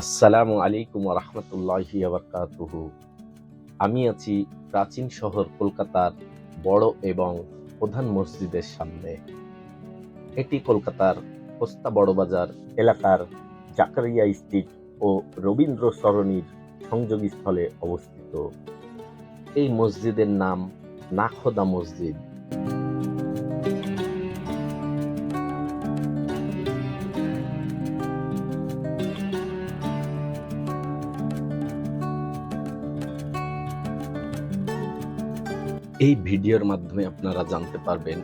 আসসালামু আলাইকুম রহমতুল্লাহি আবরকাতুহু আমি আছি প্রাচীন শহর কলকাতার বড় এবং প্রধান মসজিদের সামনে। এটি কলকাতার কোস্তা বড়বাজার এলাকার জাকারিয়া স্ট্রিট ও রবীন্দ্র সরণির সংযোগস্থলে অবস্থিত। এই মসজিদের নাম নাখোদা মসজিদ। এই ভিডিওর মাধ্যমে আপনারা জানতে পারবেন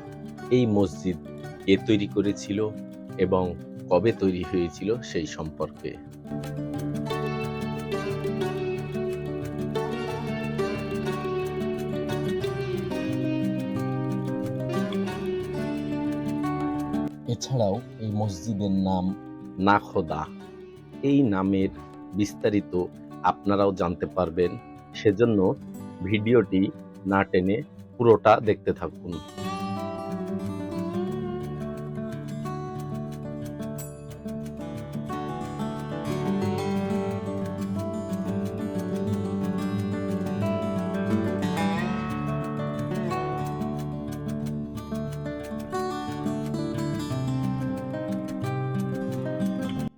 এই মসজিদ কে তৈরি করেছিল এবং কবে তৈরি হয়েছিল সেই সম্পর্কে। এছাড়াও এই মসজিদের নাম নাখোদা। এই নামের বিস্তারিত আপনারাও জানতে পারবেন। সেজন্য ভিডিওটি না টেনে পুরোটা দেখতে থাকুন।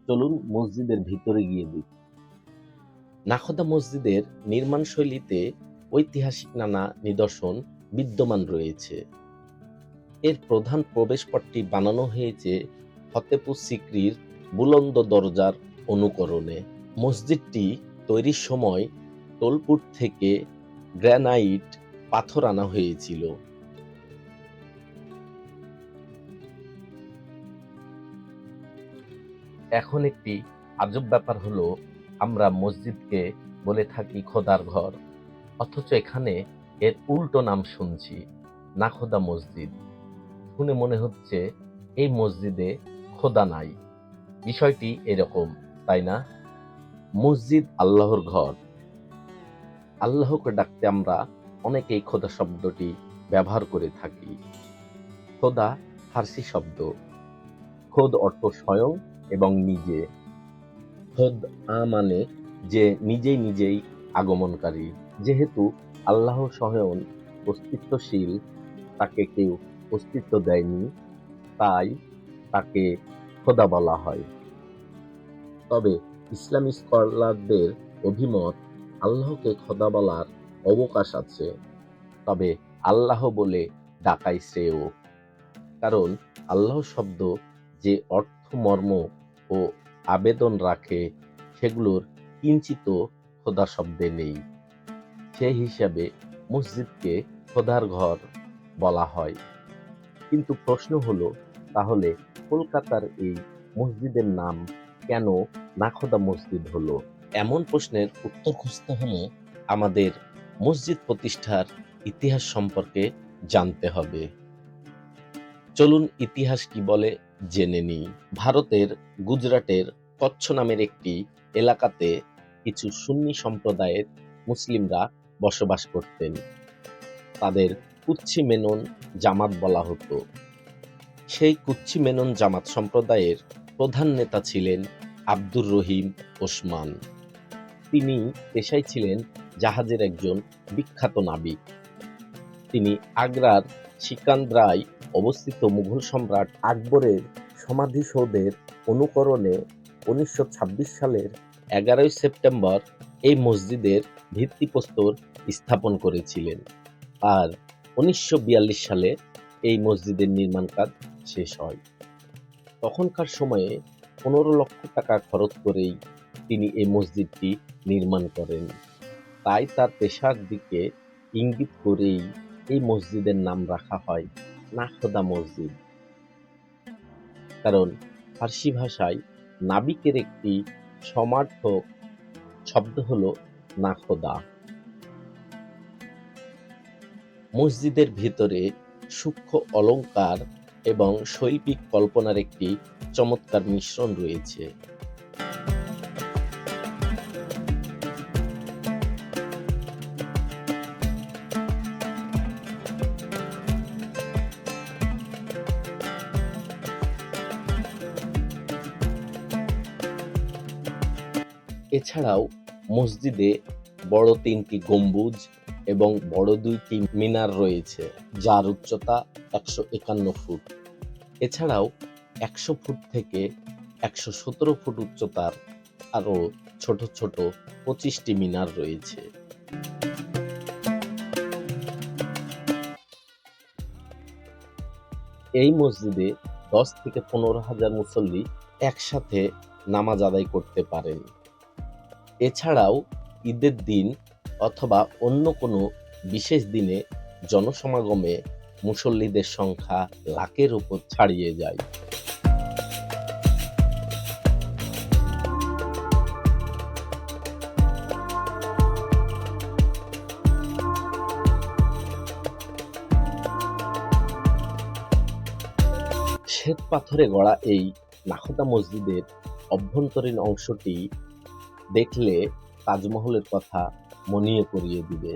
চলুন মসজিদের ভিতরে গিয়ে দেখি। নাখোদা মসজিদের নির্মাণ শৈলীতে ঐতিহাসিক নানা নিদর্শন বিদ্যমান রয়েছে। এর প্রধান প্রবেশপথটি বানানো হয়েছে ফতেপুর সিক্রির বুলন্দ দরজার অনুকরণে। মসজিদটি তৈরির সময় টোলপুর থেকে গ্রানাইট পাথর আনা হয়েছিল। এখন একটি আজব ব্যাপার হলো, আমরা মসজিদকে বলে থাকি খোদার ঘর, অথচ এখানে এর উল্টো নাম শুনছি, নাখোদা মসজিদ। শুনে মনে হচ্ছে এই মসজিদে খোদা নাই। বিষয়টি এরকম, তাই না? মসজিদ আল্লাহর ঘর। আল্লাহকে ডাকতে আমরা অনেকেই খোদা শব্দটি ব্যবহার করে থাকি। খোদা ফার্সি শব্দ। খোদ অর্থ স্বয়ং এবং নিজে। খোদ আ মানে যে নিজেই নিজেই আগমনকারী, যেহেতু আল্লাহ স্বয়ং অস্তিত্বশীল, তাকে কেউ অস্তিত্ব দেয়নি, তাই তাকে খোদা বলা হয়। তবে ইসলামী স্কলারদের অভিমত, আল্লাহকে খোদা বলার অবকাশ আছে। তবে আল্লাহ বলে ডাকাই শ্রেয়। কারণ আল্লাহ শব্দ যে অর্থ, মর্ম ও আবেদন রাখে, সেগুলোর কিঞ্চিত খোদা শব্দে নেই। সেই হিসাবে মসজিদকে খোদার ঘর বলা হয়। কিন্তু প্রশ্ন হলো, তাহলে কলকাতার এই মসজিদের নাম কেন নাখোদা মসজিদ হলো? এমন প্রশ্নের উত্তর খুঁজতে হলে আমাদের মসজিদ প্রতিষ্ঠার ইতিহাস সম্পর্কে জানতে হবে। চলুন ইতিহাস কি বলে জেনে নিই। ভারতের গুজরাটের কচ্ছ নামের একটি এলাকাতে কিছু সুন্নি সম্প্রদায়ের মুসলিমরা বসবাস করতেন। তাদের কুচ্ছি মেনন জামাত বলা হতো। সেই কুচ্ছি মেনন জামাত সম্প্রদায়ের প্রধান নেতা ছিলেন আব্দুর রহিম ওসমান। তিনি পেশায় ছিলেন জাহাজের একজন বিখ্যাত নাবিক। তিনি আগ্রার সিকান্দ্রায় অবস্থিত মুঘল সম্রাট আকবরের সমাধিসৌধের অনুকরণে উনিশশো ছাব্বিশ সালের এগারোই সেপ্টেম্বর এই মসজিদের ভিত্তিপ্রস্তর স্থাপন করেছিলেন। আর উনিশশো বিয়াল্লিশ সালে এই মসজিদের নির্মাণ কাজ শেষ হয়। তখনকার সময়ে পনেরো লক্ষ টাকা খরচ করেই তিনি এই মসজিদটি নির্মাণ করেন। তাই তার পেশার দিকে ইঙ্গিত করেই এই মসজিদের নাম রাখা হয় নাখোদা মসজিদ। কারণ ফার্সি ভাষায় নাবিকের একটি সমার্থক শব্দ হল নাখোদা মসজিদের ভিতরে সূক্ষ্ম অলংকার এবং শৈল্পিক কল্পনার একটি চমৎকার মিশ্রণ রয়েছে। এছাড়াও মসজিদে বড় তিনটি গম্বুজ এবং বড় দুইটি মিনার রয়েছে, যার উচ্চতা একশো একান্ন ফুট। এছাড়াও একশো ফুট থেকে একশো সতেরো ফুট উচ্চতার আরও ছোট ছোট পঁচিশটি মিনার রয়েছে। এই মসজিদে দশ থেকে পনেরো হাজার মুসল্লি একসাথে নামাজ আদায় করতে পারেন। এছাড়াও ঈদের দিন অথবা অন্য কোনো বিশেষ দিনে জনসমাগমে মুসল্লিদের সংখ্যা লাখের উপর ছাড়িয়ে যায়। শ্বেত পাথরে গড়া এই নাখোদা মসজিদের অভ্যন্তরীণ অংশটি দেখলে তাজমহলের কথা মনিয়ে করিয়ে দিবে।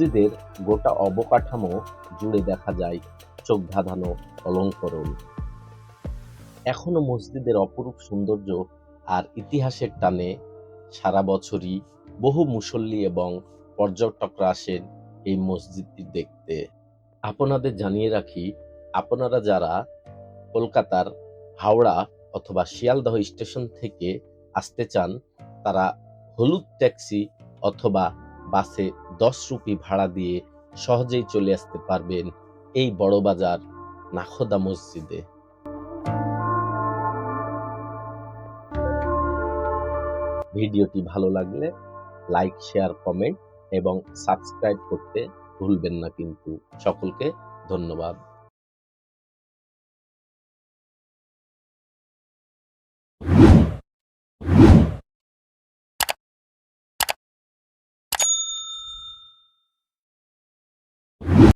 মসজিদের গোটা অবকাঠামো জুড়ে দেখা যায় চোখ ধাঁধানো অলঙ্করণ। এখনও মসজিদের অপরূপ সৌন্দর্য আর ইতিহাসের টানে সারা বছরই বহু মুসল্লি এবং পর্যটকরা আসেন এই মসজিদটি দেখতে। আপনাদের জানিয়ে রাখি, আপনারা যারা কলকাতার হাওড়া অথবা শিয়ালদহ স্টেশন থেকে আসতে চান, তারা হলুদ ট্যাক্সি অথবা বাসে দশ রুপি ভাড়া দিয়ে সহজেই চলে আসতে পারবেন এই বড় বাজার নাখোদা মসজিদে। ভিডিওটি ভালো লাগলে লাইক, শেয়ার, কমেন্ট এবং সাবস্ক্রাইব করতে ভুলবেন না কিন্তু। সকলকে ধন্যবাদ।